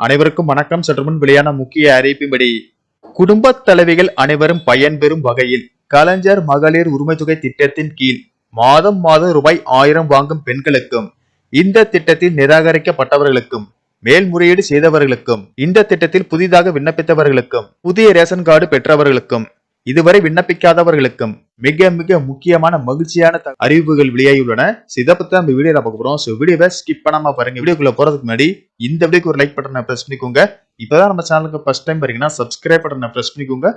அனைவருக்கும் வணக்கம். சற்று முன் வெளியான முக்கிய அறிவிப்பின்படி குடும்ப தலைவிகள் அனைவரும் பயன்பெறும் வகையில் கலைஞர் மகளிர் உரிமைத்தொகை திட்டத்தின் கீழ் மாதம் மாதம் ரூபாய் ஆயிரம் வாங்கும் பெண்களுக்கும் இந்த திட்டத்தில் நிராகரிக்கப்பட்டவர்களுக்கும் மேல்முறையீடு செய்தவர்களுக்கும் இந்த திட்டத்தில் புதிதாக விண்ணப்பித்தவர்களுக்கும் புதிய ரேஷன் கார்டு பெற்றவர்களுக்கும் இதுவரை விண்ணப்பிக்காதவர்களுக்கும் மிக மிக முக்கியமான மகிழ்ச்சியான அறிவிப்புகள் வெளியாகியுள்ளன. So, இதை பத்தி நம்ம வீடியோ பார்க்க போறோம். ஸோ வீடியோவை ஸ்கிப் பண்ணாம பாருங்க. வீடியோக்குள்ள போறதுக்கு முன்னாடி இந்த வீடியோக்கு ஒரு லைக் பட்டனை ப்ரெஸ் பண்ணிக்கோங்க. இப்பதான் நம்ம சேனலுக்கு ஃபர்ஸ்ட் டைம் வரீங்கன்னா சப்ஸ்கிரைப் பட்டனை ப்ரெஸ் பண்ணிக்கோங்க.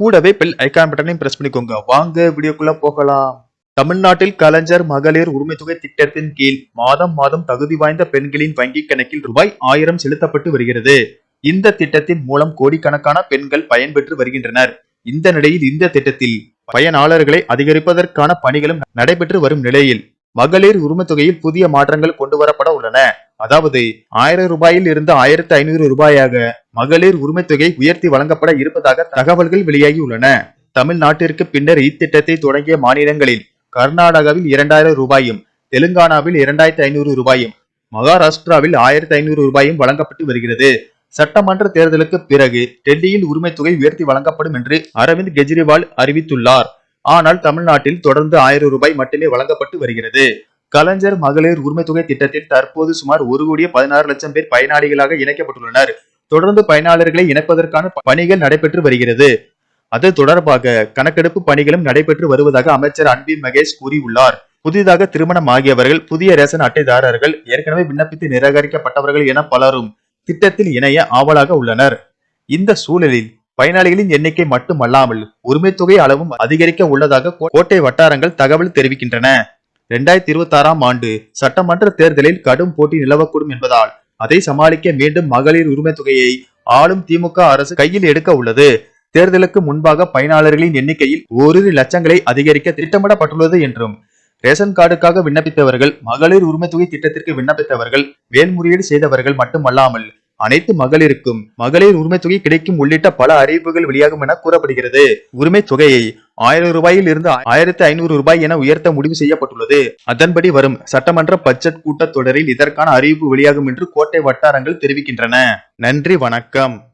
கூடவே பெல் ஐகான் பட்டனையும் ப்ரெஸ் பண்ணிக்கோங்க. வாங்க வீடியோக்குள்ள போகலாம். தமிழ்நாட்டில் கலைஞர் மகளிர் உரிமை தொகை திட்டத்தின் கீழ் மாதம் மாதம் தகுதி வாய்ந்த பெண்களின் வங்கி கணக்கில் ரூபாய் ஆயிரம் செலுத்தப்பட்டு வருகிறது. இந்த திட்டத்தின் மூலம் கோடிக்கணக்கான பெண்கள் பயன்பெற்று வருகின்றனர். இந்த நிலையில் இந்த திட்டத்தில் பயனாளர்களை அதிகரிப்பதற்கான பணிகளும் நடைபெற்று வரும் நிலையில் மகளிர் உரிமை தொகையில் புதிய மாற்றங்கள் கொண்டு வரப்பட உள்ளன. அதாவது ஆயிரம் ரூபாயில் இருந்து ஆயிரத்தி ஐநூறு ரூபாயாக மகளிர் உரிமைத்தொகை உயர்த்தி வழங்கப்பட இருப்பதாக தகவல்கள் வெளியாகியுள்ளன தமிழ்நாட்டிற்கு பின்னர் இத்திட்டத்தை தொடங்கிய மாநிலங்களில் கர்நாடகாவில் இரண்டாயிரம் ரூபாயும் தெலுங்கானாவில் இரண்டாயிரத்தி ஐநூறு ரூபாயும் மகாராஷ்டிராவில் ஆயிரத்தி ஐநூறு ரூபாயும் வழங்கப்பட்டு வருகிறது. சட்டமன்ற தேர்தலுக்கு பிறகு டெல்லியில் உரிமை தொகை உயர்த்தி வழங்கப்படும் என்று அரவிந்த் கெஜ்ரிவால் அறிவித்துள்ளார். ஆனால் தமிழ்நாட்டில் தொடர்ந்து ஆயிரம் ரூபாய் மட்டுமே வழங்கப்பட்டு வருகிறது. கலைஞர் மகளிர் உரிமை தொகை திட்டத்தில் தற்போது சுமார் ஒரு கோடியே பதினாறு லட்சம் பேர் பயனாளிகளாக இணைக்கப்பட்டுள்ளனர். தொடர்ந்து பயனாளர்களை இணைப்பதற்கான பணிகள் நடைபெற்று வருகிறது. அது தொடர்பாக கணக்கெடுப்பு பணிகளும் நடைபெற்று வருவதாக அமைச்சர் அன்பில் மகேஷ் கூறியுள்ளார். புதிதாக திருமணம் ஆகியவர்கள் புதிய ரேஷன் அட்டைதாரர்கள் ஏற்கனவே விண்ணப்பித்து நிராகரிக்கப்பட்டவர்கள் என பலரும் திட்டத்தில் இணைய ஆவலாக உள்ளனர். இந்த சூழலில் பயனாளிகளின் எண்ணிக்கை மட்டுமல்லாமல் உரிமை தொகை அளவும் அதிகரிக்க உள்ளதாக கோட்டை வட்டாரங்கள் தகவல் தெரிவிக்கின்றன. இரண்டாயிரத்தி இருபத்தாறாம் ஆண்டு சட்டமன்ற தேர்தலில் கடும் போட்டி நிலவக்கூடும் என்பதால் அதை சமாளிக்க மீண்டும் மகளிர் உரிமை தொகையை ஆளும் திமுக அரசு கையில் எடுக்க உள்ளது. தேர்தலுக்கு முன்பாக பயனாளர்களின் எண்ணிக்கையில் ஓரிரு லட்சங்களை அதிகரிக்க திட்டமிடப்பட்டுள்ளது என்றும் ரேஷன் கார்டுக்காக விண்ணப்பித்தவர்கள் மகளிர் உரிமை தொகை திட்டத்திற்கு விண்ணப்பித்தவர்கள் மேல்முறையீடு செய்தவர்கள் மட்டுமல்லாமல் அனைத்து மகளிருக்கும் மகளிர் உரிமை தொகை கிடைக்கும் உள்ளிட்ட பல அறிவிப்புகள் வெளியாகும் என கூறப்படுகிறது. உரிமை தொகையை ஆயிரம் ரூபாயில் இருந்து ஆயிரத்தி ஐநூறு ரூபாய் என உயர்த்த முடிவு செய்யப்பட்டுள்ளது. அதன்படி வரும் சட்டமன்ற பட்ஜெட் கூட்டத்தொடரில் இதற்கான அறிவிப்பு வெளியாகும் என்று கோட்டை வட்டாரங்கள் தெரிவிக்கின்றன. நன்றி வணக்கம்.